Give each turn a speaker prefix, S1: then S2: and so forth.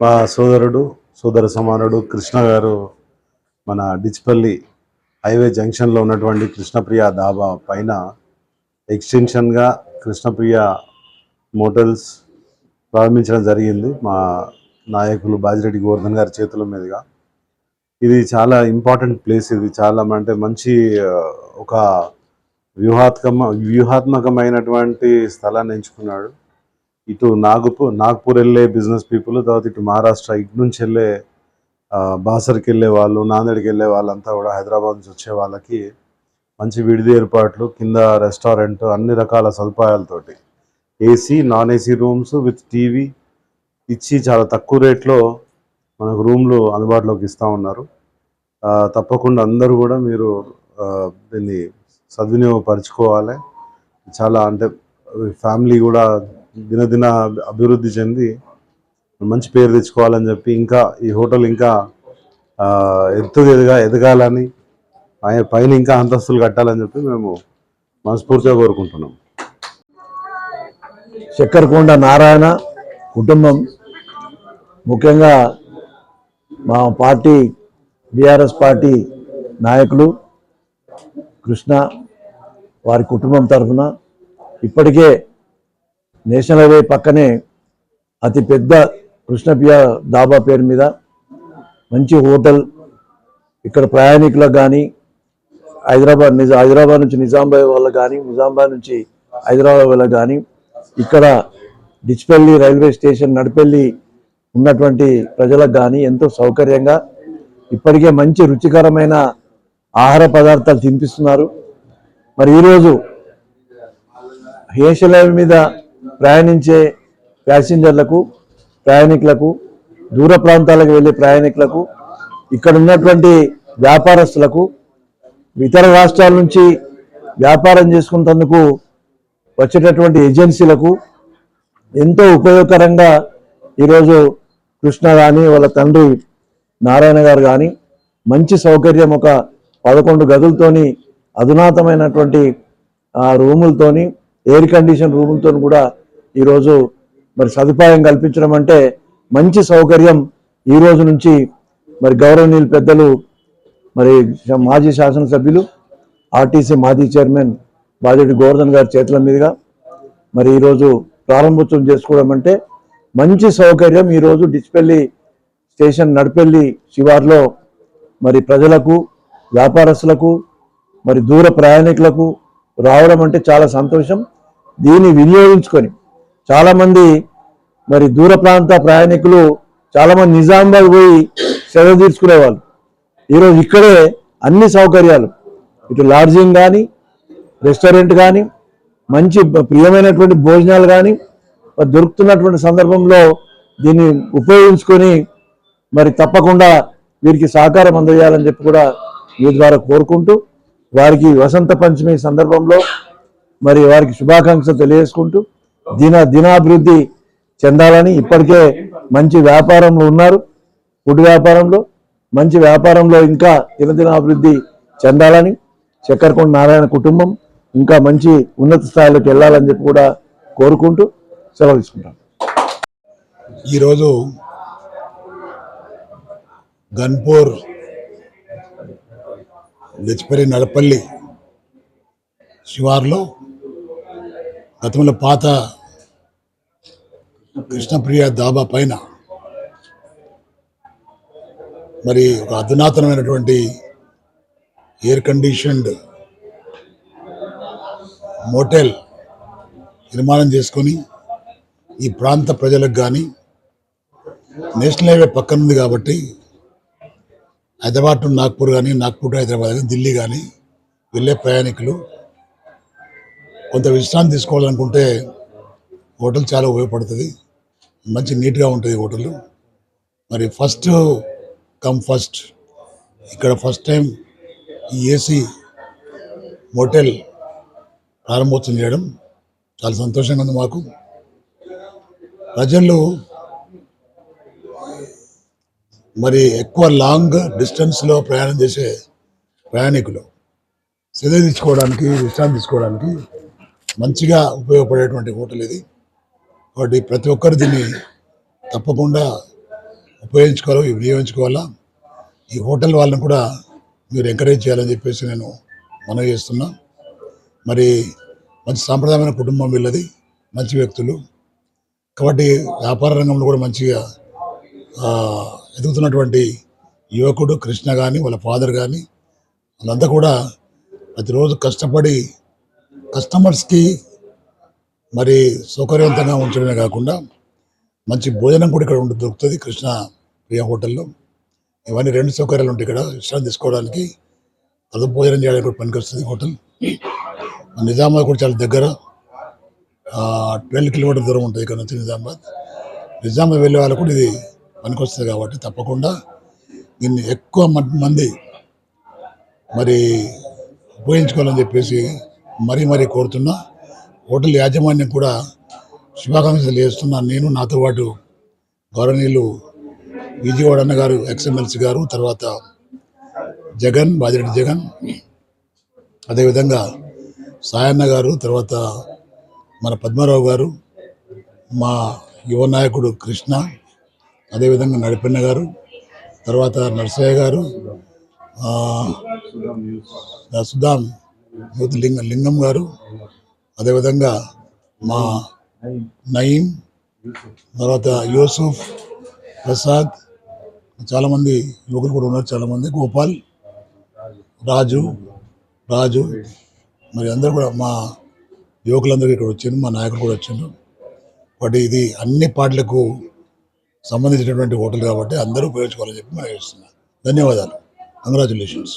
S1: మా సోదరుడు సోదర సమానుడు కృష్ణ గారు మన డిచ్పల్లి హైవే జంక్షన్లో ఉన్నటువంటి కృష్ణప్రియ డాబా పైన ఎక్స్టెన్షన్గా కృష్ణప్రియ మోటల్స్ ప్రారంభించడం జరిగింది. మా నాయకులు బాజిరెడ్డి గోవర్ధన్ గారి చేతుల మీదుగా. ఇది చాలా ఇంపార్టెంట్ ప్లేస్ ఇది. చాలా అంటే మంచి ఒక వ్యూహాత్మక వ్యూహాత్మకమైనటువంటి స్థలాన్ని ఎంచుకున్నాడు. ఇటు నాగపూర్ నాగ్పూర్ వెళ్ళే బిజినెస్ పీపుల్ తర్వాత ఇటు మహారాష్ట్ర ఇటు నుంచి వెళ్ళే బాసర్కి వెళ్ళే వాళ్ళు నాందేడ్కి వెళ్ళే వాళ్ళంతా కూడా హైదరాబాద్ నుంచి వచ్చే వాళ్ళకి మంచి విడిది ఏర్పాట్లు కింద రెస్టారెంట్ అన్ని రకాల సదుపాయాలతోటి. AC non AC rooms with TV ఇచ్చి చాలా తక్కువ రేట్లో మనకు రూమ్లు అందుబాటులోకి ఇస్తూ ఉన్నారు. తప్పకుండా అందరూ కూడా మీరు దీన్ని సద్వినియోగపరచుకోవాలి. చాలా అంటే ఫ్యామిలీ కూడా దినదిన అభివృద్ధి చెంది మంచి పేరు తెచ్చుకోవాలని చెప్పి ఇంకా ఈ హోటల్ ఇంకా ఎత్తు ఎదగా ఎదగాలని ఆయన పైన ఇంకా అంతస్తులు కట్టాలని చెప్పి మేము మనస్ఫూర్తిగా కోరుకుంటున్నాం.
S2: చక్కరకొండ నారాయణ కుటుంబం ముఖ్యంగా మా పార్టీ బీఆర్ఎస్ పార్టీ నాయకులు కృష్ణ వారి కుటుంబం తరఫున ఇప్పటికే నేషనల్ హైవే పక్కనే అతి పెద్ద కృష్ణప్రియ దాబా పేరు మీద మంచి హోటల్ ఇక్కడ ప్రయాణికులకు కానీ హైదరాబాద్ నిజా హైదరాబాద్ నుంచి నిజామాబాద్ వాళ్ళకు కానీ నిజామాబాద్ నుంచి హైదరాబాద్ వాళ్ళకు కానీ ఇక్కడ డిచ్పల్లి రైల్వే స్టేషన్ నడిపెల్లి ఉన్నటువంటి ప్రజలకు కానీ ఎంతో సౌకర్యంగా ఇప్పటికే మంచి రుచికరమైన ఆహార పదార్థాలు తినిపిస్తున్నారు. మరి ఈరోజు హేషలైవ్ మీద ప్రయాణించే ప్యాసింజర్లకు ప్రయాణికులకు దూర ప్రాంతాలకు వెళ్ళే ప్రయాణికులకు ఇక్కడ ఉన్నటువంటి వ్యాపారస్తులకు ఇతర రాష్ట్రాల నుంచి వ్యాపారం చేసుకున్నందుకు వచ్చేటటువంటి ఏజెన్సీలకు ఎంతో ఉపయోగకరంగా ఈరోజు కృష్ణ కానీ వాళ్ళ తండ్రి నారాయణ గారు కానీ మంచి సౌకర్యం ఒక పదకొండు గదులతోని అధునాతమైనటువంటి ఆ రూములతోని ఎయిర్ కండిషన్ రూములతో కూడా ఈరోజు మరి సదుపాయం కల్పించడం అంటే మంచి సౌకర్యం ఈ రోజు నుంచి మరి గౌరవనీయులు పెద్దలు మరి మాజీ శాసనసభ్యులు ఆర్టీసీ మాజీ చైర్మన్ బాజెటి గోవర్ధన్ గారి చేతుల మీదుగా మరి ఈరోజు ప్రారంభోత్సవం చేసుకోవడం అంటే మంచి సౌకర్యం ఈరోజు డిచ్పల్లి స్టేషన్ నడిపెల్లి శివార్లో మరి ప్రజలకు వ్యాపారస్తులకు మరి దూర ప్రయాణికులకు రావడం అంటే చాలా సంతోషం. దీన్ని వినియోగించుకొని చాలామంది మరి దూర ప్రాంత ప్రయాణికులు చాలామంది నిజామాబాద్ పోయి సెలవు తీర్చుకునేవాళ్ళు. ఈరోజు ఇక్కడే అన్ని సౌకర్యాలు. ఇటు లాడ్జింగ్ కానీ రెస్టారెంట్ కానీ మంచి ప్రియమైనటువంటి భోజనాలు కానీ దొరుకుతున్నటువంటి సందర్భంలో దీన్ని ఉపయోగించుకొని మరి తప్పకుండా వీరికి సహకారం అందజేయాలని చెప్పి కూడా మీ ద్వారా కోరుకుంటూ వారికి వసంత పంచమి సందర్భంలో మరి వారికి శుభాకాంక్షలు తెలియజేసుకుంటూ దిన దినాభివృద్ధి చెందాలని ఇప్పటికే మంచి వ్యాపారంలో ఉన్నారు. ఫుడ్ వ్యాపారంలో మంచి వ్యాపారంలో ఇంకా దినదినాభివృద్ధి చెందాలని చక్కెరకొండ నారాయణ కుటుంబం ఇంకా మంచి ఉన్నత స్థాయిలోకి వెళ్ళాలని చెప్పి కూడా కోరుకుంటూ సెలవు తీసుకుంటాం.
S3: ఈరోజు గన్పూర్ లచ్చిపరి నడపల్లి శివార్లో గతంలో పాత కృష్ణప్రియ దాబా పైన మరి ఒక అధునాతనమైనటువంటి ఎయిర్ కండిషన్డ్ మోటెల్ నిర్మాణం చేసుకొని ఈ ప్రాంత ప్రజలకు కానీ నేషనల్ హైవే పక్కనుంది కాబట్టి హైదరాబాద్ టు నాగ్పూర్ కానీ నాగ్పూర్ టు హైదరాబాద్ కానీ ఢిల్లీ కానీ వెళ్ళే ప్రయాణికులు కొంత విశ్రాంతి తీసుకోవాలనుకుంటే హోటల్ చాలా ఉపయోగపడుతుంది. మంచి నీట్గా ఉంటుంది హోటల్. మరి ఫస్ట్ కమ్ ఫస్ట్. ఇక్కడ ఫస్ట్ టైం ఈ ఏసీ మోటెల్ ప్రారంభోత్సవం చేయడం చాలా సంతోషంగా ఉంది మాకు. ప్రజలు మరి ఎక్కువ లాంగ్ డిస్టెన్స్లో ప్రయాణం చేసే ప్రయాణికులు సెద తీసుకోవడానికి విశ్రాంతి తీసుకోవడానికి మంచిగా ఉపయోగపడేటువంటి హోటల్ ఇది. కాబట్టి ప్రతి ఒక్కరు దీన్ని తప్పకుండా ఉపయోగించుకోవాలి వినియోగించుకోవాలా? ఈ హోటల్ వాళ్ళని కూడా మీరు ఎంకరేజ్ చేయాలని చెప్పేసి నేను మనవి చేస్తున్నా. మరి మంచి సాంప్రదాయమైన కుటుంబం వీళ్ళది మంచి వ్యక్తులు. కాబట్టి వ్యాపార రంగంలో కూడా మంచిగా ఎదుగుతున్నటువంటి యువకుడు కృష్ణ కానీ వాళ్ళ ఫాదర్ కానీ వాళ్ళంతా కూడా ప్రతిరోజు కష్టపడి కస్టమర్స్కి మరి సౌకర్యవంతంగా ఉంచడమే కాకుండా మంచి భోజనం కూడా ఇక్కడ ఉండి దొరుకుతుంది కృష్ణ ప్రియ హోటల్లో. ఇవన్నీ రెండు సౌకర్యాలు ఉంటాయి ఇక్కడ విశ్రాంతి తీసుకోవడానికి. అదపు భోజనం చేయడానికి కూడా పనికొస్తుంది హోటల్. నిజామాబాద్ కూడా చాలా దగ్గర. ట్వెల్వ్ కిలోమీటర్ దూరం ఉంటుంది ఇక్కడ నుంచి నిజామాబాద్. నిజామాబాద్ వెళ్ళే వాళ్ళకు కూడా ఇది పనికొస్తుంది కాబట్టి తప్పకుండా దీన్ని ఎక్కువ మంది మరి ఉపయోగించుకోవాలని చెప్పేసి మరీ మరీ కోరుతున్నా. హోటల్ యాజమాన్యం కూడా శుభాకాంక్షలు చేస్తున్నా నేను నాతో పాటు గౌరవనీయులు విజయవాడ అన్న గారు ఎక్స్ఎంఎల్సీ గారు తర్వాత జగన్ బాజిరెడ్డి జగన్ అదేవిధంగా సాయన్న గారు తర్వాత మన పద్మారావు గారు మా యువ నాయకుడు కృష్ణ అదేవిధంగా నడిపెన్న గారు తర్వాత నరసయ్య గారు సుధాం యూత్ లింగ లింగం గారు అదేవిధంగా మా నయీం తర్వాత యూసుఫ్ ప్రసాద్ చాలామంది యువకులు కూడా ఉన్నారు చాలామంది గోపాల్ రాజు రాజు మరి అందరూ కూడా మా యువకులందరూ ఇక్కడ వచ్చారు మా నాయకులు కూడా వచ్చారు కాబట్టి ఇది అన్ని పాటలకు సంబంధించినటువంటి హోటల్ కాబట్టి అందరూ ఉపయోగించుకోవాలని చెప్పి మేము చేస్తున్నాం ధన్యవాదాలు. కంగ్రాచులేషన్స్